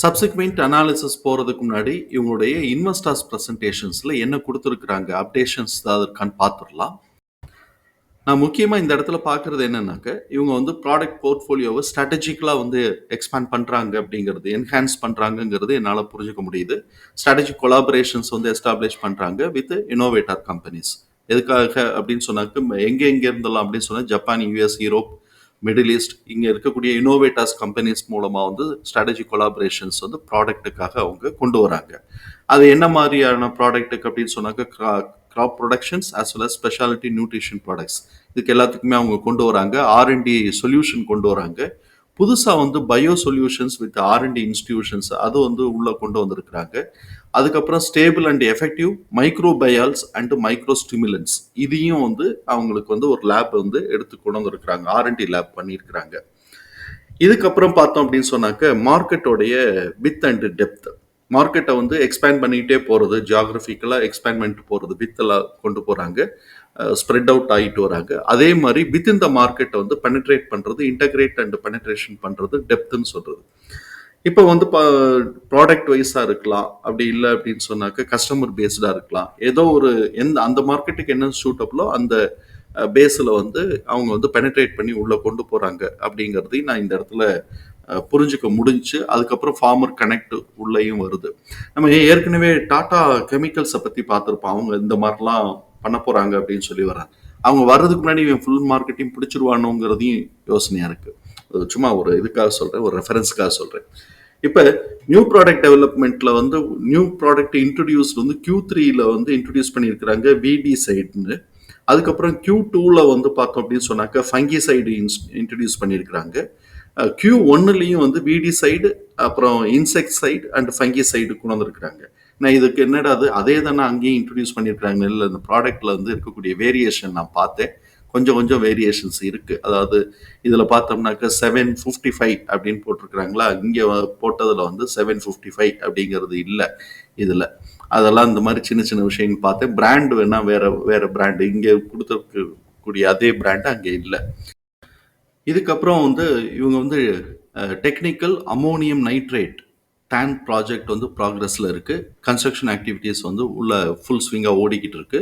Subsequent analysis போகிறதுக்கு முன்னாடி இவங்களுடைய இன்வெஸ்டர்ஸ் ப்ரெசன்டேஷன்ஸில் என்ன கொடுத்துருக்குறாங்க? அப்டேஷன்ஸ் ஏதாவது இருக்கான்னு பார்த்துடலாம். நான் முக்கியமாக இந்த இடத்துல பார்க்குறது என்னன்னாக்க இவங்க வந்து ப்ராடக்ட் போர்ட்ஃபோலியோவை ஸ்ட்ராட்டஜிக்கலாக வந்து எக்ஸ்பேண்ட் பண்ணுறாங்க அப்படிங்கிறது என்ஹான்ஸ் பண்ணுறாங்கங்கிறது என்னால் புரிஞ்சுக்க முடியுது. ஸ்ட்ராட்டஜிக் கொலாபரேஷன்ஸ் வந்து எஸ்டாப்ளிஷ் பண்ணுறாங்க வித் இனோவேட்டர் கம்பெனிஸ் எதுக்காக அப்படின்னு சொன்னாக்க எங்கே எங்கே இருந்தெல்லாம் அப்படின்னு சொன்னால் Japan US Europe middle east இங்கே இருக்கக்கூடிய இனோவேட்டர்ஸ் கம்பெனிஸ் மூலமாக வந்து ஸ்ட்ராட்டஜி கொலாபரேஷன்ஸ் வந்து ப்ராடக்ட்டுக்காக அவங்க கொண்டு வராங்க. அது என்ன மாதிரியான ப்ராடக்ட்டுக்கு அப்படின்னு சொன்னாக்க crop productions as well as speciality nutrition products இதுக்கு எல்லாத்துக்குமே அவங்க கொண்டு வராங்க. ஆர்என்டி சொல்யூஷன் கொண்டு வராங்க. புதுசாக வந்து bio solutions with R and D institutions அது வந்து உள்ளே கொண்டு வந்திருக்கிறாங்க. அதுக்கப்புறம் stable and effective microbials and micro stimulants இதையும் வந்து அவங்களுக்கு வந்து ஒரு லேப் வந்து எடுத்து கொண்டு வந்துருக்குறாங்க. ஆர்என்டி லேப் பண்ணியிருக்கிறாங்க. இதுக்கப்புறம் பார்த்தோம் அப்படின்னு சொன்னாக்க மார்க்கெட்டோடைய வித் அண்ட் டெப்த் மார்க்கெட்டை வந்து எக்ஸ்பேண்ட் பண்ணிக்கிட்டே போகிறது ஜியாகிரபிக்கலாக எக்ஸ்பேண்ட் பண்ணிட்டு போகிறது வித்தெல்லாம் கொண்டு போகிறாங்க ஸ்ப்ரெட் அவுட் ஆகிட்டு வராங்க. அதே மாதிரி வித் த மார்க்கெட்டை வந்து பெனட்ரேட் பண்ணுறது இன்டகிரேட் அண்ட் பெனட்ரேஷன் பண்ணுறது டெப்த்துன்னு சொல்கிறது இப்போ வந்து ப்ராடக்ட் வைஸாக இருக்கலாம். அப்படி இல்லை அப்படின்னு சொன்னாக்க கஸ்டமர் பேஸ்டாக இருக்கலாம். ஏதோ ஒரு எந்த அந்த மார்க்கெட்டுக்கு என்ன சூட்டபிளோ அந்த பேஸில் வந்து அவங்க வந்து பெனட்ரேட் பண்ணி உள்ளே கொண்டு போகிறாங்க அப்படிங்கிறதையும் நான் இந்த இடத்துல புரிஞ்சுக்க முடிஞ்சு அதுக்கப்புறம் ஃபார்மர் கனெக்ட் உள்ளேயும் வருது. நம்ம ஏற்கனவே டாடா கெமிக்கல்ஸை பற்றி பார்த்துருப்போம். அவங்க இந்த மாதிரிலாம் பண்ண போகிறாங்க அப்படின்னு சொல்லி வராங்க அவங்க வர்றதுக்கு முன்னாடி இவன் ஃபுல் மார்க்கெட்டையும் பிடிச்சிருவானுங்கிறதையும் யோசனையாக இருக்குது சும்மா ஒரு இதுக்காக சொல்கிறேன் ஒரு ரெஃபரன்ஸுக்காக சொல்கிறேன் இப்போ நியூ ப்ராடக்ட் டெவலப்மெண்ட்டில் வந்து நியூ ப்ராடக்ட் இன்ட்ரடியூஸ் வந்து கியூ த்ரீயில் வந்து இன்ட்ரடியூஸ் பண்ணியிருக்கிறாங்க விடி சைடுன்னு அதுக்கப்புறம் கியூ டூவில் வந்து பார்த்தோம் அப்படின்னு சொன்னாக்க ஃபங்கி சைடு இன்ட்ரடியூஸ் பண்ணியிருக்கிறாங்க. கியூ ஒன்னுலேயும் வந்து விடி சைடு அப்புறம் insecticide and fungicide கொண்டு வந்திருக்கிறாங்க. நான் இதுக்கு என்னடா அது? அதே தானே அங்கேயும் இன்ட்ரடியூஸ் பண்ணியிருக்கிறாங்க. இல்லை இந்த ப்ராடக்ட்டில் வந்து இருக்கக்கூடிய வேரியேஷன் நான் பார்த்தேன். கொஞ்சம் கொஞ்சம் வேரியேஷன்ஸ் இருக்குது அதாவது இதில் பார்த்தோம்னாக்க செவன் ஃபிஃப்டி ஃபைவ் அப்படின்னு போட்டிருக்கிறாங்களா? இங்கே போட்டதில் வந்து செவன் ஃபிஃப்டி ஃபைவ் அப்படிங்கிறது இல்லை இதில். அதெல்லாம் இந்த மாதிரி சின்ன சின்ன விஷயங்கள் பார்த்தேன். பிராண்ட் வேணால் வேறு வேறு பிராண்டு இங்கே கொடுத்துருக்கக்கூடிய அதே பிராண்டு அங்கே இல்லை. இதுக்கப்புறம் வந்து இவங்க வந்து technical ammonium nitrate TAN project வந்து ப்ராக்ரஸில் இருக்குது கன்ஸ்ட்ரக்ஷன் ஆக்டிவிட்டீஸ் வந்து உள்ள ஃபுல் ஸ்விங்காக ஓடிக்கிட்டு இருக்கு.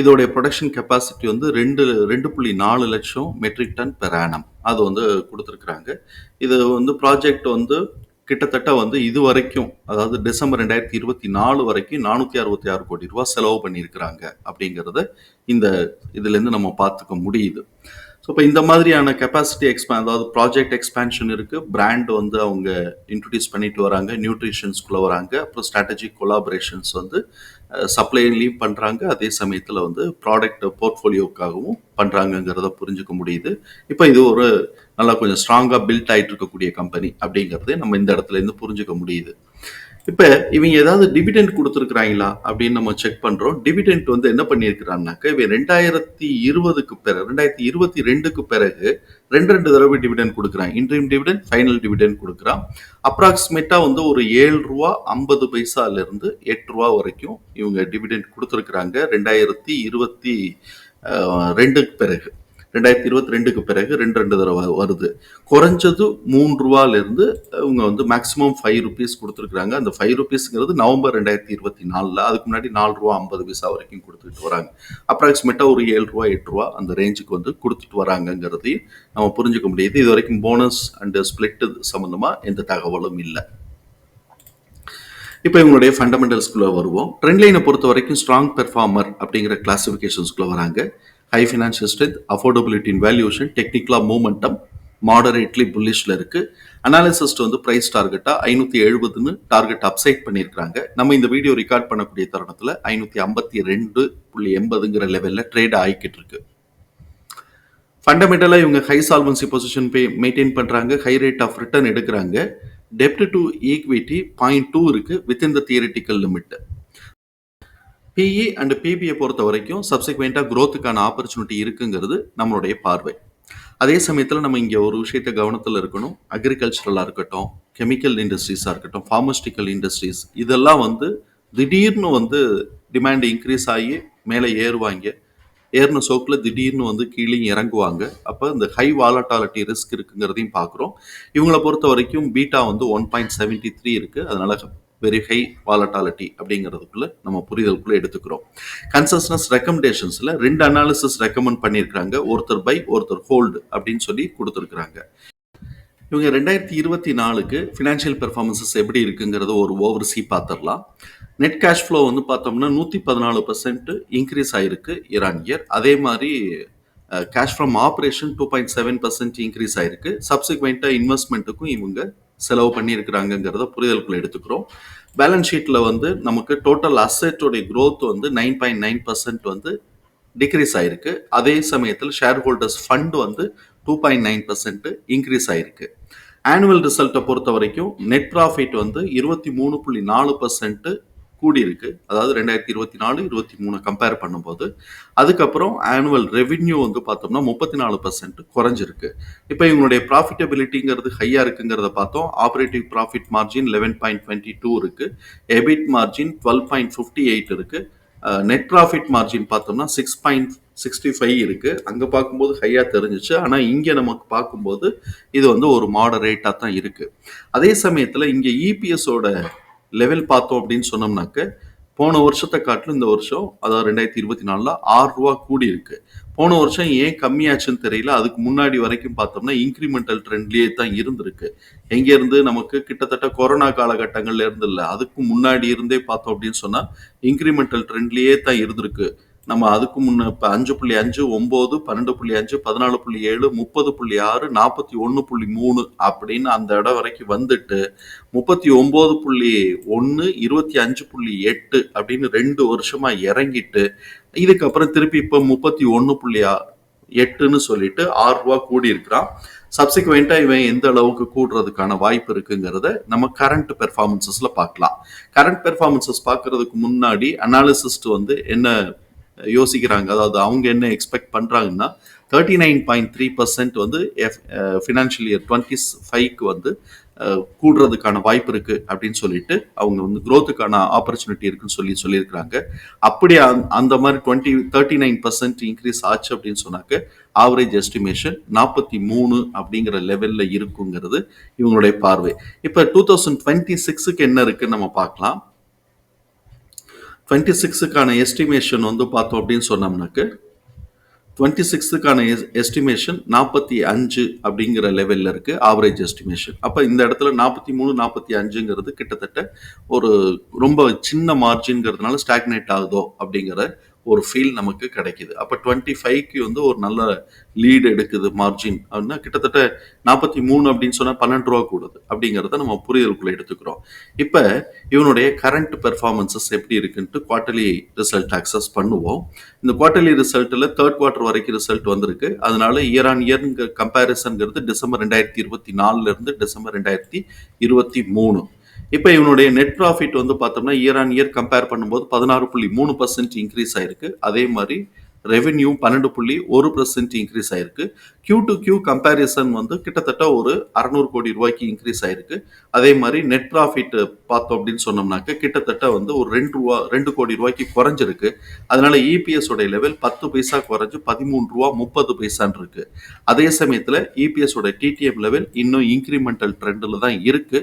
இதோடைய ப்ரொடக்ஷன் கெப்பாசிட்டி வந்து ரெண்டு ரெண்டு புள்ளி நாலு லட்சம் மெட்ரிக் டன் பெர் ஆனம் அது வந்து கொடுத்துருக்குறாங்க. இது வந்து ப்ராஜெக்ட் வந்து கிட்டத்தட்ட வந்து இது வரைக்கும் அதாவது டிசம்பர் ரெண்டாயிரத்தி இருபத்தி நாலு வரைக்கும் நானூற்றி அறுபத்தி ஆறு கோடி ரூபா செலவு பண்ணியிருக்கிறாங்க அப்படிங்கிறத இந்த இதுலேருந்து நம்ம பார்த்துக்க முடியுது. ஸோ இப்போ இந்த மாதிரியான கெப்பாசிட்டி எக்ஸ்பேன் அதாவது ப்ராஜெக்ட் எக்ஸ்பேன்ஷன் இருக்குது பிராண்ட் வந்து அவங்க இன்ட்ரடியூஸ் பண்ணிட்டு வராங்க நியூட்ரிஷன்ஸ்குள்ளே வராங்க அப்புறம் ஸ்ட்ராட்டஜிக் கொலாபரேஷன்ஸ் வந்து சப்ளைலையும் பண்ணுறாங்க அதே சமயத்தில் வந்து ப்ராடக்ட் போர்ட்ஃபோலியோக்காகவும் பண்ணுறாங்கங்கிறத புரிஞ்சுக்க முடியுது. இப்போ இது ஒரு நல்லா கொஞ்சம் ஸ்ட்ராங்காக பில்ட் ஆகிட்டு இருக்கக்கூடிய கம்பெனி அப்படிங்கிறதே நம்ம இந்த இடத்துல இருந்து புரிஞ்சுக்க முடியுது. இப்போ இவங்க ஏதாவது டிவிடெண்ட் கொடுத்துருக்குறாங்களா அப்படின்னு நம்ம செக் பண்ணுறோம் டிவிடெண்ட் வந்து என்ன பண்ணியிருக்கிறாங்கனாக்க இவன் ரெண்டாயிரத்தி இருபதுக்கு பிறகு ரெண்டாயிரத்தி இருபத்தி ரெண்டுக்கு பிறகு ரெண்டு ரெண்டு தடவை டிவிடெண்ட் கொடுக்குறான் இன்ட்ரீம் டிவிடெண்ட் ஃபைனல் டிவிடெண்ட் கொடுக்குறான். அப்ராக்சிமேட்டாக வந்து ஒரு ஏழு ரூபா ஐம்பது பைசாலேருந்து எட்டு ரூபா வரைக்கும் இவங்க டிவிடெண்ட் கொடுத்துருக்குறாங்க. ரெண்டாயிரத்தி இருபத்தி ரெண்டுக்கு பிறகு. ரெண்டாயிரத்தி இருபத்தி ரெண்டுக்கு பிறகு ரெண்டு ரெண்டு தடவை வருது. குறைஞ்சது மூன்று ரூபாலேருந்து இவங்க வந்து மேக்ஸிமம் ஃபைவ் ருபீஸ் கொடுத்துருக்குறாங்க. அந்த ஃபைவ் ருபீஸ்ங்கிறது நவம்பர் ரெண்டாயிரத்தி இருபத்தி நாலில் அதுக்கு முன்னாடி நாலு ரூபா ஐம்பது பைசா வரைக்கும் கொடுத்துட்டு வராங்க. அப்ராக்சிமேட்டாக ஒரு ஏழு ரூபா எட்டு ரூபா அந்த ரேஞ்சுக்கு வந்து கொடுத்துட்டு வராங்கங்கிறதையும் நம்ம புரிஞ்சுக்க முடியுது. இது வரைக்கும் போனஸ் அண்டு ஸ்பிளிட் சம்மந்தமாக எந்த தகவலும் இல்லை. இப்போ இவங்களுடைய ஃபண்டமெண்டல்ஸ்குள்ளே வருவோம். ட்ரெண்ட் லைனை பொறுத்த வரைக்கும் ஸ்ட்ராங் பெர்ஃபார்மர் அப்படிங்கிற கிளாஸிஃபிகேஷன்ஸ்குள்ளே வராங்க. ஹை ஃபினான்ஷியல் ஸ்ட்ரென்த் அஃபோர்டபிலிட்டின் வேல்யூஷன் டெக்னிக்கலாக மூமெண்டம் மாடரேட்லி புல்லிஷில் இருக்குது அனாலிசிஸ்ட் வந்து ப்ரைஸ் டார்கெட்டாக ஐநூற்றி எழுபதுன்னு டார்கெட் அப்சைட் பண்ணியிருக்கிறாங்க. நம்ம இந்த வீடியோ ரெக்கார்ட் பண்ணக்கூடிய தருணத்தில் ஐநூற்றி ஐம்பத்தி ரெண்டு புள்ளி எண்பதுங்கிற லெவலில் ட்ரேட் ஆகிக்கிட்டு இருக்கு. ஃபண்டமெண்டலாக இவங்க ஹை சால்வன்சி பொசிஷன் பே மெயின்டைன் பண்ணுறாங்க ஹை ரேட் ஆஃப் ரிட்டர்ன் எடுக்கிறாங்க. டெப்ட் டு ஈக்விட்டி பாயிண்ட் டூ இருக்கு within the theoretical limit PE and பிபியை பொறுத்த வரைக்கும் சப்சிக்வெண்ட்டாக க்ரோத்துக்கான ஆப்பர்ச்சுனிட்டி இருக்குங்கிறது நம்மளுடைய பார்வை. அதே சமயத்தில் நம்ம இங்கே ஒரு விஷயத்தை கவனத்தில் இருக்கணும். அக்ரிகல்ச்சரலாக இருக்கட்டும் கெமிக்கல் இண்டஸ்ட்ரீஸாக இருக்கட்டும் ஃபார்மஸ்டிக்கல் இண்டஸ்ட்ரீஸ் இதெல்லாம் வந்து திடீர்னு வந்து டிமாண்ட் இன்க்ரீஸ் ஆகி மேலே ஏறுவாங்க. ஏறின சோக்கில் திடீர்னு வந்து கீழே இறங்குவாங்க. அப்போ இந்த ஹை வாலட்டாலிட்டி ரிஸ்க் இருக்குங்கிறதையும் பார்க்குறோம். இவங்களை பொறுத்த வரைக்கும் பீட்டா வந்து ஒன் பாயிண்ட் செவன்ட்டி த்ரீ இருக்குது அதனால் வெரி ஹை வாலட்டாலிட்டி அப்படிங்கிறதுக்குள்ள நம்ம புரிதலுக்குள்ள எடுத்துக்கிறோம். கன்சஸ்னஸ் ரெக்கமெண்டேஷன்ஸில் ரெண்டு அனாலிசிஸ் ரெக்கமெண்ட் பண்ணியிருக்காங்க ஒருத்தர் பை ஒருத்தர் ஹோல்டு அப்படின்னு சொல்லி கொடுத்துருக்குறாங்க. இவங்க ரெண்டாயிரத்தி இருபத்தி நாலுக்கு ஃபினான்ஷியல் பெர்ஃபார்மன்சஸ் எப்படி இருக்குங்கிறத ஒரு ஓவர்சி பார்த்துடலாம். நெட் கேஷ் ஃப்ளோ வந்து பார்த்தோம்னா நூற்றி பதினாலு பர்சன்ட் இன்க்ரீஸ் ஆயிருக்கு இயர் இயர் அதே மாதிரி cash from operation two point seven percent increase ஆயிருக்கு. சப்சிக்வெண்ட்டாக இன்வெஸ்ட்மெண்ட்டுக்கும் இவங்க செலவு பண்ணியிருக்கிறாங்கிறத புரிதலுக்குள்ள எடுத்துக்கிறோம். பேலன்ஸ் ஷீட்டில் வந்து நமக்கு டோட்டல் அசெட்டோடைய க்ரோத் வந்து நைன் பாயிண்ட் நைன் பர்சன்ட் வந்து டிக்ரீஸ் ஆயிருக்கு. அதே சமயத்தில் ஷேர் ஹோல்டர்ஸ் ஃபண்ட் வந்து two point nine percent increase ஆயிருக்கு. ஆனுவல் ரிசல்ட்டை பொறுத்த வரைக்கும் நெட் ப்ராஃபிட் வந்து இருபத்தி மூணு புள்ளி நாலு பர்சன்ட் கூடியிருக்கு. அதாவது ரெண்டாயிரத்தி இருபத்தி நாலு இருபத்தி மூணு கம்பேர் பண்ணும்போது அதுக்கப்புறம் ஆனுவல் ரெவின்யூ வந்து பார்த்தோம்னா முப்பத்தி நாலு பர்சன்ட் குறைஞ்சிருக்கு. இப்போ இவங்களுடைய ப்ராஃபிட்டபிலிட்டிங்கிறது ஹையாக இருக்குங்கிறத பார்த்தோம். Operative profit margin eleven point twenty two இருக்கு. EBIT margin twelve point fifty eight இருக்கு. நெட் ப்ராஃபிட் மார்ஜின் பார்த்தோம்னா சிக்ஸ் பாயிண்ட் சிக்ஸ்டி ஃபைவ் இருக்கு. அங்கே பார்க்கும்போது ஹையாக தெரிஞ்சிச்சு. ஆனால் இங்கே நமக்கு பார்க்கும்போது இது வந்து ஒரு மாடரேட்டாக தான் இருக்கு. அதே சமயத்தில் இங்கே இபிஎஸோட லெவல் பார்த்தோம் அப்படின்னு சொன்னோம்னாக்க போன வருஷத்தை காட்டிலும் இந்த வருஷம் அதாவது ரெண்டாயிரத்தி இருபத்தி நாலில் ஆறு ரூபா கூடி இருக்கு போன வருஷம் ஏன் கம்மியாச்சுன்னு தெரியல அதுக்கு முன்னாடி வரைக்கும் பார்த்தோம்னா இன்க்ரிமெண்டல் ட்ரெண்ட்லேயே தான் இருந்திருக்கு. எங்கேருந்து நமக்கு கிட்டத்தட்ட கொரோனா காலகட்டங்கள்ல இருந்து இல்லை அதுக்கு முன்னாடி இருந்தே பார்த்தோம் அப்படின்னு சொன்னால் இன்க்ரிமெண்டல் ட்ரெண்ட்லேயே தான் இருந்திருக்கு. நம்ம அதுக்கு முன்ன இப்போ அஞ்சு புள்ளி அஞ்சு ஒம்பது பன்னெண்டு புள்ளி அஞ்சு பதினாலு புள்ளி ஏழு முப்பது புள்ளி ஆறு நாற்பத்தி ஒன்று புள்ளி மூணு அப்படின்னு அந்த இடம் வரைக்கும் வந்துட்டு முப்பத்தி ஒம்பது புள்ளி ஒன்று இருபத்தி அஞ்சு புள்ளி எட்டு அப்படின்னு ரெண்டு வருஷமா இறங்கிட்டு இதுக்கப்புறம் திருப்பி இப்போ முப்பத்தி ஒன்று புள்ளி எட்டுன்னு சொல்லிட்டு ஆறு ரூபா கூடி இருக்கிறான் சப்சிக்வெண்ட்டாக இவன் எந்த அளவுக்கு கூடுறதுக்கான வாய்ப்பு இருக்குங்கிறத நம்ம கரண்ட் பெர்ஃபார்மன்சஸில் பார்க்கலாம். கரண்ட் பெர்ஃபார்மன்சஸ் பார்க்கறதுக்கு முன்னாடி அனாலிசிஸ்ட் வந்து என்ன யோசிக்கிறாங்க. அதாவது அவங்க என்ன எக்ஸ்பெக்ட் பண்ணுறாங்கன்னா thirty nine point three percent வந்து எஃப் ஃபினான்ஷியல் இயர் டுவெண்ட்டி ஃபைவ்க்கு வந்து கூடுறதுக்கான வாய்ப்பு இருக்கு அப்படின்னு சொல்லிட்டு அவங்க வந்து க்ரோத்துக்கான ஆப்பர்ச்சுனிட்டி இருக்குன்னு சொல்லி சொல்லியிருக்கிறாங்க. அப்படி அந்த- அந்த மாதிரி twenty thirty nine percent increase ஆச்சு அப்படின்னு சொன்னாக்க ஆவரேஜ் எஸ்டிமேஷன் நாற்பத்தி மூணு அப்படிங்கிற லெவலில் இருக்குங்கிறது இவங்களுடைய பார்வை. இப்போ டூ தௌசண்ட் டுவெண்ட்டி சிக்ஸுக்கு என்ன இருக்குன்னு நம்ம பார்க்கலாம். டுவெண்ட்டி சிக்ஸுக்கான எஸ்டிமேஷன் வந்து பார்த்தோம் அப்படின்னு சொன்னோம்னாக்க டுவெண்ட்டி சிக்ஸுக்கான எஸ் எஸ்டிமேஷன் நாற்பத்தி அஞ்சு அப்படிங்கிற லெவலில் இருக்குது ஆவரேஜ் எஸ்டிமேஷன் அப்போ இந்த இடத்துல நாற்பத்தி மூணு நாற்பத்தி அஞ்சுங்கிறது கிட்டத்தட்ட ஒரு ரொம்ப சின்ன மார்ஜின்ங்கிறதுனால ஸ்டாக்னேட் ஆகுதோ அப்படிங்கிற ஒரு ஃபீல் நமக்கு கிடைக்குது. அப்போ டுவெண்ட்டி ஃபைவ்க்கு வந்து ஒரு நல்ல லீடு எடுக்குது மார்ஜின் அப்படின்னா கிட்டத்தட்ட நாற்பத்தி மூணு அப்படின்னு சொன்னால் பன்னெண்டு ரூபா கூடுது. அப்படிங்கிறத நம்ம புரிதலுக்குள்ளே எடுத்துக்கிறோம். இப்போ இவனுடைய கரண்ட் பெர்ஃபார்மன்சஸ் எப்படி இருக்குன்ட்டு குவார்ட்டர்லி ரிசல்ட் அக்சஸ் பண்ணுவோம். இந்த குவார்ட்டர்லி ரிசல்ட்டில் தேர்ட் குவார்ட்டர் வரைக்கும் ரிசல்ட் வந்திருக்கு. அதனால இயர் ஆன் இயர்ங்க கம்பேரிசன்கிறது டிசம்பர் ரெண்டாயிரத்தி இருபத்தி நாலுலேருந்து டிசம்பர் ரெண்டாயிரத்தி இருபத்தி மூணு. இப்போ இவனுடைய நெட் ப்ராஃபிட் வந்து பார்த்தோம்னா இயர் ஆன் இயர் கம்பேர் பண்ணும்போது பதினாறு புள்ளி மூணு பர்சன்ட் இன்க்ரீஸ் ஆயிருக்கு. அதே மாதிரி ரெவென்யூ பன்னெண்டு புள்ளி ஒரு பர்சன்ட் இன்க்ரீஸ் ஆயிருக்கு. கியூ டு கியூ கம்பேரிசன் வந்து கிட்டத்தட்ட ஒரு அறநூறு கோடி ரூபாய்க்கு இன்க்ரீஸ் ஆயிருக்கு. அதே மாதிரி நெட் ப்ராஃபிட் பார்த்தோம் அப்படின்னு சொன்னோம்னாக்க கிட்டத்தட்ட வந்து ஒரு ரெண்டு ரூபா ரெண்டு கோடி ரூபாய்க்கு குறைஞ்சிருக்கு. அதனால இபிஎஸ் உடைய லெவல் பத்து பைசா குறைஞ்சு பதிமூணு ரூபா முப்பது பைசான் இருக்கு. அதே சமயத்தில் இபிஎஸ் உடைய டிடிஎம் லெவல் இன்னும் இன்க்ரிமெண்டல் ட்ரெண்டில் தான் இருக்கு.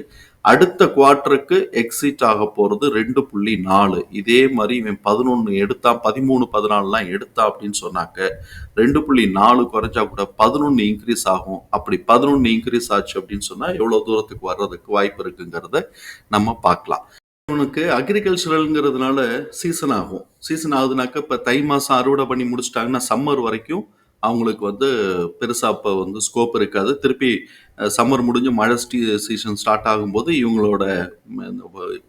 அடுத்த குவார்ட்டருக்கு எக்ஸிட் ஆக போகிறது ரெண்டு புள்ளி நாலு. இதே மாதிரி இவன் பதினொன்று எடுத்தான் பதிமூணு பதினாலுலாம் எடுத்தான் அப்படின்னு சொன்னாக்க ரெண்டு புள்ளி நாலு குறைஞ்சா கூட பதினொன்று இன்க்ரீஸ் ஆகும். அப்படி பதினொன்று இன்க்ரீஸ் ஆச்சு அப்படின்னு சொன்னால் எவ்வளோ தூரத்துக்கு வர்றதுக்கு வாய்ப்பு இருக்குங்கிறத நம்ம பார்க்கலாம். இவனுக்கு அக்ரிகல்ச்சரல்ங்கிறதுனால சீசன் ஆகும். சீசன் ஆகுதுனாக்க இப்போ தை மாதம் அறுவடை பண்ணி முடிச்சிட்டாங்கன்னா சம்மர் வரைக்கும் அவங்களுக்கு வந்து பெருசாக இப்போ வந்து ஸ்கோப் இருக்காது. திருப்பி சம்மர் முடிஞ்சு மழை சீசன் ஸ்டார்ட் ஆகும்போது இவங்களோட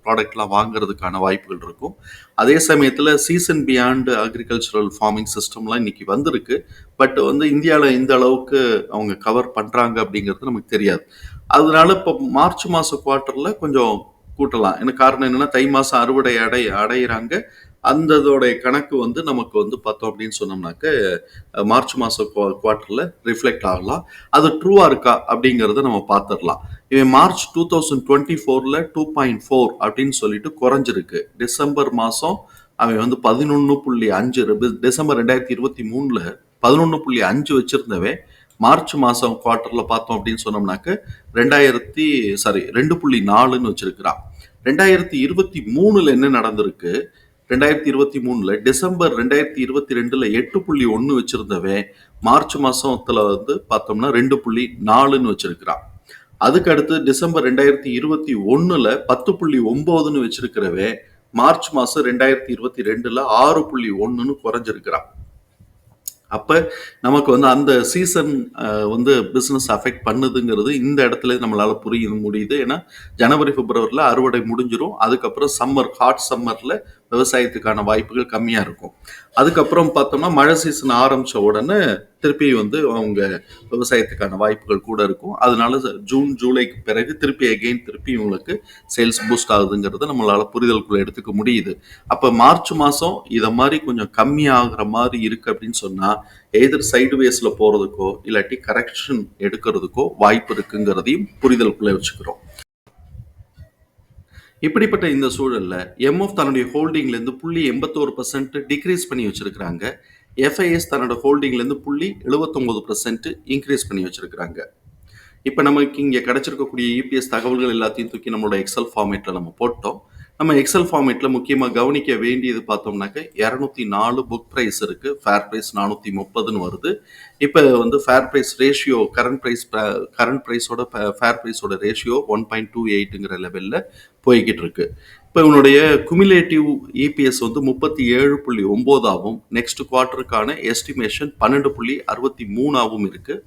ப்ராடக்ட்லாம் வாங்குறதுக்கான வாய்ப்புகள் இருக்கும். அதே சமயத்தில் சீசன் பியாண்டு அக்ரிகல்ச்சரல் ஃபார்மிங் சிஸ்டம்லாம் இன்றைக்கி வந்திருக்கு. பட் வந்து இந்தியாவில் இந்த அளவுக்கு அவங்க கவர் பண்ணுறாங்க அப்படிங்கிறது நமக்கு தெரியாது. அதனால இப்போ மார்ச் மாதம் குவார்ட்டரில் கொஞ்சம் கூட்டலாம். எனக்கு காரணம் என்னென்னா தை மாதம் அறுவடை அடை அடையிறாங்க. அந்ததோடைய கணக்கு வந்து நமக்கு வந்து பார்த்தோம் அப்படின்னு சொன்னோம்னாக்க மார்ச் மாதம் குவார்ட்டரில் ரிஃப்ளெக்ட் ஆகலாம். அது ட்ரூவாக இருக்கா அப்படிங்கறத நம்ம பார்த்துடலாம். இவன் மார்ச் டூ தௌசண்ட் டுவெண்ட்டி ஃபோரில் டூ பாயிண்ட் ஃபோர் அப்படின்னு சொல்லிட்டு குறைஞ்சிருக்கு. டிசம்பர் மாதம் அவன் வந்து பதினொன்று புள்ளி அஞ்சு டிசம்பர் ரெண்டாயிரத்தி இருபத்தி மூணில் பதினொன்று புள்ளி அஞ்சு வச்சுருந்தவன் மார்ச் மாதம் குவார்ட்டரில் பார்த்தோம் அப்படின்னு சொன்னோம்னாக்க ரெண்டாயிரத்தி சாரி ரெண்டு புள்ளி நாலுன்னு வச்சுருக்கிறான். ரெண்டாயிரத்தி இருபத்தி மூணில் என்ன நடந்திருக்கு? ரெண்டாயிரத்தி இருபத்தி மூணுல டிசம்பர் ரெண்டாயிரத்தி இருபத்தி ரெண்டுல எட்டு புள்ளி ஒன்று வச்சிருந்தவன் மார்ச் மாசத்துல வந்து பார்த்தோம்னா ரெண்டு புள்ளி நாலுன்னு வச்சிருக்கிறான். அதுக்கு அடுத்து டிசம்பர் ரெண்டாயிரத்தி இருபத்தி ஒண்ணுல பத்து புள்ளி ஒன்பதுன்னு வச்சிருக்கிறவன் மார்ச் மாசம் ரெண்டாயிரத்தி இருபத்தி ரெண்டுல ஆறு புள்ளி ஒன்றுன்னு குறைஞ்சிருக்கிறான். அப்ப நமக்கு வந்து அந்த சீசன் வந்து பிசினஸ் அஃபெக்ட் பண்ணுதுங்கிறது இந்த இடத்துல நம்மளால புரிய முடியுது. ஏன்னா ஜனவரி பிப்ரவரியில் அறுவடை முடிஞ்சிடும் அதுக்கப்புறம் சம்மர் ஹாட் சம்மர்ல விவசாயத்துக்கான வாய்ப்புகள் கம்மியா இருக்கும். அதுக்கப்புறம் பார்த்தோம்னா மழை சீசன் ஆரம்பிச்ச உடனே திருப்பி வந்து அவங்க விவசாயத்துக்கான வாய்ப்புகள் கூட இருக்கும். அதனால ஜூன் ஜூலைக்கு பிறகு திருப்பி அகெயின் திருப்பி இவங்களுக்கு சேல்ஸ் பூஸ்ட் ஆகுதுங்கிறத நம்மளால புரிதலுக்குள்ள எடுத்துக்க முடியுது. அப்ப மார்ச் மாசம் இதை மாதிரி கொஞ்சம் கம்மியாகிற மாதிரி இருக்கு அப்படின்னு சொன்னா எதிர் சைடு வேஸ்ல போறதுக்கோ இல்லாட்டி கரெக்ஷன் எடுக்கிறதுக்கோ வாய்ப்பு இருக்குங்கிறதையும் புரிதலுக்குள்ள வச்சுக்கிறோம். இப்படிப்பட்ட இந்த சூழலில் எம்எஃப் தன்னுடைய ஹோல்டிங்லேருந்து புள்ளி எண்பத்தோரு பர்சன்ட் டிக்ரீஸ் பண்ணி வச்சுருக்கிறாங்க. எஃப்ஐஎஸ் தன்னோட ஹோல்டிங்லேருந்து புள்ளி எழுபத்தொம்போது பர்சன்ட் இன்க்ரீஸ் பண்ணி வச்சுருக்கிறாங்க. இப்போ நமக்கு இங்கே கிடச்சிருக்கக்கூடிய இபிஎஸ் தகவல்கள் எல்லாத்தையும் தூக்கி நம்மளோட எக்ஸல் ஃபார்மேட்டில் நம்ம போட்டோம். நம்ம எக்ஸல் ஃபார்மேட்டில் முக்கியமாக கவனிக்க வேண்டியது பார்த்தோம்னாக்க இரநூத்தி நாலு புக் ப்ரைஸ் இருக்குது ஃபேர் ப்ரைஸ் நானூற்றி முப்பதுன்னு வருது. இப்போ வந்து fair price ratio current price current ப்ரைஸோட fair ப்ரைஸோட ரேஷியோ ஒன் பாயிண்ட் டூ எயிட்டுங்கிற லெவலில் போய்கிட்டு இருக்கு. இப்போ இவனுடைய குமிலேட்டிவ் இபிஎஸ் வந்து முப்பத்தி ஏழு புள்ளி ஒம்போதாகவும் நெக்ஸ்ட் குவார்ட்டருக்கான எஸ்டிமேஷன் பன்னெண்டு புள்ளி அறுபத்தி மூணாகவும் இருக்குது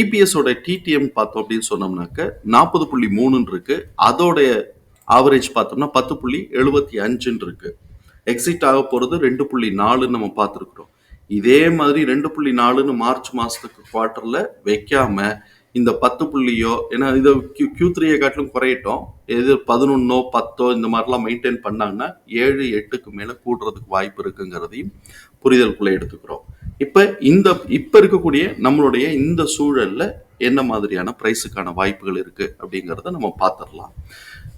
இபிஎஸோட டிடிஎம் பார்த்தோம் அப்படின்னு சொன்னோம்னாக்க நாற்பது புள்ளி மூணுன்னு இருக்குது அதோடைய ஆவரேஜ் பார்த்தோம்னா பத்து புள்ளி எழுபத்தி அஞ்சுன்னு இருக்கு எக்ஸிட் ஆக போகிறது ரெண்டு புள்ளி நாலுன்னு நம்ம பார்த்துருக்குறோம். இதே மாதிரி ரெண்டு புள்ளி நாலுன்னு மார்ச் மாதத்துக்கு குவார்ட்டரில் வைக்காம இந்த பத்து புள்ளியோ ஏன்னா இது கியூ கியூ த்ரீயை காட்டிலும் குறையட்டும். எது பதினொன்னோ பத்தோ இந்த மாதிரிலாம் மெயின்டைன் பண்ணாங்கன்னா ஏழு எட்டுக்கு மேலே கூடுறதுக்கு வாய்ப்பு இருக்குங்கிறதையும் புரிதலுக்குள்ளே எடுத்துக்கிறோம். இப்போ இந்த இப்போ இருக்கக்கூடிய நம்மளுடைய இந்த சூழலில் என்ன மாதிரியான ப்ரைஸுக்கான வாய்ப்புகள் இருக்கு அப்படிங்கிறத நம்ம பார்த்துடலாம்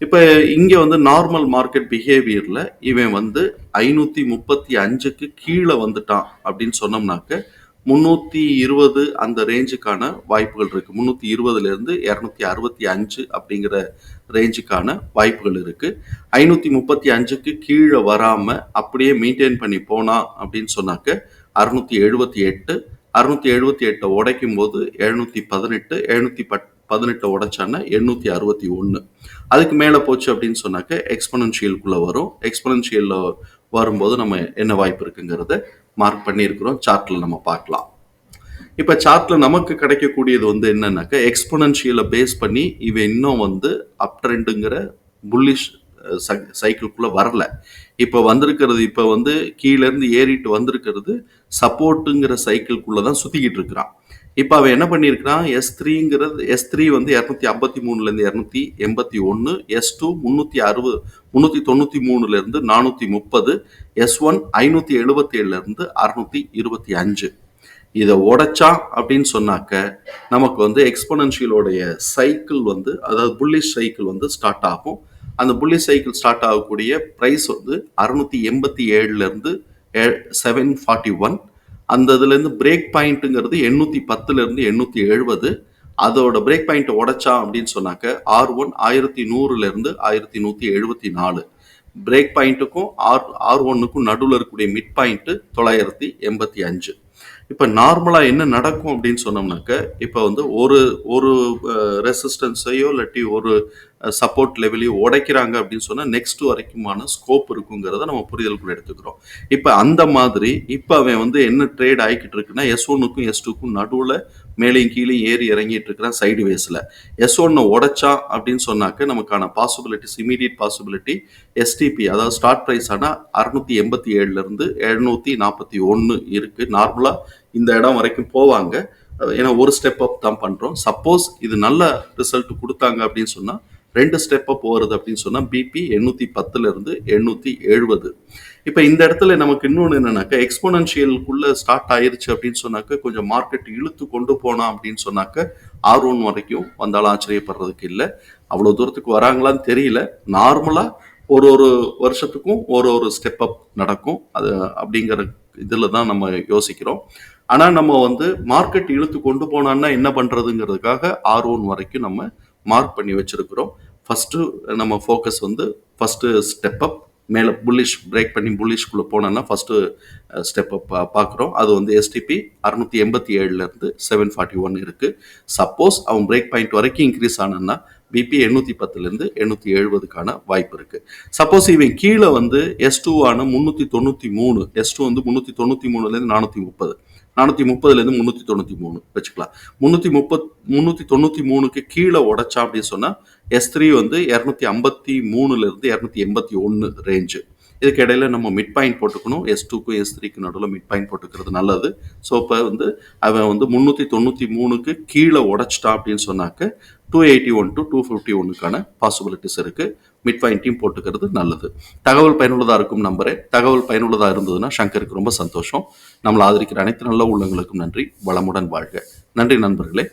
இப்போ இங்கே வந்து நார்மல் மார்க்கெட் பிஹேவியரில் இவன் வந்து ஐநூற்றி முப்பத்தி அஞ்சுக்கு கீழே வந்துட்டான் அப்படின்னு சொன்னோம்னாக்க முந்நூற்றி இருபது அந்த ரேஞ்சுக்கான வாய்ப்புகள் இருக்குது முந்நூற்றி இருபதுலேருந்து இரநூத்தி அறுபத்தி அஞ்சு அப்படிங்கிற ரேஞ்சுக்கான வாய்ப்புகள் இருக்குது ஐநூற்றி முப்பத்தி அஞ்சுக்கு கீழே வராமல் அப்படியே மெயின்டைன் பண்ணி போனா அப்படின்னு சொன்னாக்க அறுநூத்தி எழுபத்தி எட்டு அறுநூத்தி எழுபத்தி எட்டை உடைக்கும் போது எழுநூத்தி பதினெட்டு எழுநூத்தி பத் பதினெட்டை உடைச்சான்னா எண்ணூத்தி அறுபத்தி ஒன்று அதுக்கு மேலே போச்சு அப்படின்னு சொன்னாக்க எக்ஸ்பனன்ஷியலுக்குள்ளே வரும். எக்ஸ்பனன்ஷியலில் வரும்போது நம்ம என்ன வாய்ப்பு இருக்குங்கிறத மார்க் பண்ணியிருக்கிறோம். சார்ட்டில் நம்ம பார்க்கலாம். இப்போ சார்ட்ல நமக்கு கிடைக்கக்கூடியது வந்து என்னன்னாக்கா எக்ஸ்பனன்ஷியலை பேஸ் பண்ணி இவன் இன்னும் வந்து அப் ட்ரெண்டுங்கிற புல்லிஷ் சைக்கிள்குள்ள வரல. இப்போ வந்திருக்கிறது இப்போ வந்து கீழே இருந்து ஏறிட்டு வந்திருக்கிறது சப்போர்ட்டுங்கிற சைக்கிள்குள்ள தான் சுற்றிக்கிட்டு இருக்கிறான். இப்போ அவன் என்ன பண்ணியிருக்கிறான்? எஸ் த்ரீங்கிறது எஸ் த்ரீ வந்து இரநூத்தி ஐம்பத்தி மூணுலேருந்து இரநூத்தி எண்பத்தி ஒன்று எஸ் டூ முந்நூற்றி அறுபது முந்நூற்றி தொண்ணூற்றி மூணுலேருந்து நானூற்றி முப்பது எஸ் ஒன் ஐநூற்றி எழுபத்தி ஏழுலேருந்து அறுநூத்தி இருபத்தி அஞ்சு. இதை உடைச்சான் அப்படின்னு சொன்னாக்க நமக்கு வந்து எக்ஸ்பொனன்ஷியலோடைய சைக்கிள் வந்து அதாவது புல்லிஷ் சைக்கிள் வந்து ஸ்டார்ட் ஆகும். அந்த புல்லிஷ் சைக்கிள் ஸ்டார்ட் ஆகக்கூடிய ப்ரைஸ் வந்து அறுநூற்றி எண்பத்தி ஏழுலேருந்து செவன் ஃபார்ட்டி ஒன் அந்த இதுலேருந்து பிரேக் பாயிண்ட்டுங்கிறது எண்ணூற்றி பத்துலேருந்து எண்ணூற்றி எழுபது அதோட பிரேக் பாயிண்ட் உடைச்சான் அப்படின்னு சொன்னாக்க ஆர் ஒன் ஆயிரத்தி நூறுலேருந்து ஆயிரத்தி நூற்றி எழுபத்தி நாலு. பிரேக் பாயிண்ட்டுக்கும் ஆர் ஆர் ஒன்னுக்கும் நடுவில் இருக்கக்கூடிய மிட் பாயிண்ட்டு தொள்ளாயிரத்தி எண்பத்தி அஞ்சு. இப்போ நார்மலாக என்ன நடக்கும் அப்படின்னு சொன்னோம்னாக்க இப்போ வந்து ஒரு ஒரு ரெசிஸ்டன்ஸையோ இல்லாட்டி ஒரு சப்போர்ட் லெவலையும் உடைக்கிறாங்க அப்படின்னு சொன்னால் நெக்ஸ்ட் வரைக்குமான ஸ்கோப் இருக்குங்கிறத நம்ம புரிதலுக்குள்ள எடுத்துக்கிறோம். இப்போ அந்த மாதிரி இப்போ அவன் வந்து என்ன ட்ரேட் ஆகிக்கிட்டு இருக்குன்னா எஸ் ஒன்னுக்கும் எஸ் டூக்கும் நடுவில் மேலேயும் கீழே ஏறி இறங்கிட்டு இருக்கிறான் சைடு வேஸில் எஸ் ஒன்னை உடைச்சான் அப்படின்னு சொன்னாக்க நமக்கான பாசிபிலிட்டிஸ் இமீடியட் பாசிபிலிட்டி எஸ்டிபி அதாவது ஸ்டார்ட் ப்ரைஸ் ஆனால் அறுநூத்தி எண்பத்தி ஏழுலேருந்து எழுநூற்றி நாற்பத்தி ஒன்று இருக்குது நார்மலாக இந்த இடம் வரைக்கும் போவாங்க. ஏன்னா ஒரு ஸ்டெப் அப் தான் பண்ணுறோம் சப்போஸ் இது நல்ல ரிசல்ட் கொடுத்தாங்க அப்படின்னு சொன்னால் ரெண்டு ஸ்டெப் போகிறது அப்படின்னு சொன்னால் பிபி எண்ணூற்றி பத்துலேருந்து எண்ணூற்றி எழுபது இப்போ இந்த இடத்துல நமக்கு இன்னொன்று என்னன்னாக்கா எக்ஸ்போனன்ஷியலுக்குள்ளே ஸ்டார்ட் ஆயிருச்சு அப்படின்னு சொன்னாக்க கொஞ்சம் மார்க்கெட் இழுத்து கொண்டு போனா அப்படின்னு சொன்னாக்க ஆர் ஒன் வரைக்கும் வந்தாலும் ஆச்சரியப்படுறதுக்கு இல்லை. அவ்வளோ தூரத்துக்கு வராங்களான்னு தெரியல. நார்மலாக ஒரு ஒரு வருஷத்துக்கும் ஒரு ஒரு ஸ்டெப் அப் நடக்கும். அது அப்படிங்கிற இதில் தான் நம்ம யோசிக்கிறோம். ஆனால் நம்ம வந்து மார்க்கெட் இழுத்து கொண்டு போனான்னா என்ன பண்ணுறதுங்கிறதுக்காக ஆர் ஒன் வரைக்கும் நம்ம மார்க் பண்ணி வச்சிருக்கிறோம். ஃபஸ்ட்டு நம்ம ஃபோக்கஸ் வந்து ஃபஸ்ட்டு ஸ்டெப் அப் மேலே புல்லிஷ் பிரேக் பண்ணி புல்லிஷ்குள்ளே போனோன்னா ஃபஸ்ட்டு ஸ்டெப் அப் பார்க்குறோம் அது வந்து எஸ்டிபி அறுநூத்தி எண்பத்தி ஏழுலேருந்து செவன் ஃபார்ட்டி ஒன் இருக்குது சப்போஸ் அவன் பிரேக் பாயிண்ட் வரைக்கும் இன்க்ரீஸ் ஆனான்னா பிபி எண்ணூற்றி பத்துலேருந்து எண்ணூற்றி எழுபதுக்கான வாய்ப்பு இருக்குது சப்போஸ் இவன் கீழே வந்து எஸ் டூ ஆன முந்நூற்றி தொண்ணூற்றி மூணு எஸ் டூ வந்து முந்நூற்றி தொண்ணூற்றி மூணுலேருந்து நானூற்றி முப்பது. நானூற்றி முப்பதுலேருந்து முந்நூற்றி தொண்ணூற்றி மூணு வச்சுக்கலாம். முந்நூற்றி முப்பத் முந்நூற்றி தொண்ணூற்றி மூணுக்கு கீழே உடைச்சா அப்படின்னு சொன்னால் எஸ் த்ரீ வந்து இரநூத்தி ஐம்பத்தி மூணுலேருந்து இரநூத்தி எண்பத்தி ஒன்று ரேஞ்சு இதுக்கு இடையில நம்ம மிட் பாயிண்ட் போட்டுக்கணும் எஸ் டூக்கும் எஸ் த்ரீக்கு நடுவில் மிட் பாயிண்ட் போட்டுக்கிறது நல்லது. ஸோ இப்போ வந்து அவன் வந்து முந்நூற்றி தொண்ணூற்றி மூணுக்கு கீழே உடச்சிட்டா அப்படின்னு சொன்னாக்க two eighty one to two fifty ஒன்னுக்கான possibilities இருக்குது மிட் பாயிண்ட்டையும் போட்டுக்கிறது நல்லது. தகவல் பயனுள்ளதாக இருக்கும் நம்புறேன். தகவல் பயனுள்ளதாக இருந்ததுன்னா சங்கருக்கு ரொம்ப சந்தோஷம். நம்மளை ஆதரிக்கிற அனைத்து நல்ல உள்ளங்களுக்கும் நன்றி. வளமுடன் வாழ்க. நன்றி நண்பர்களே.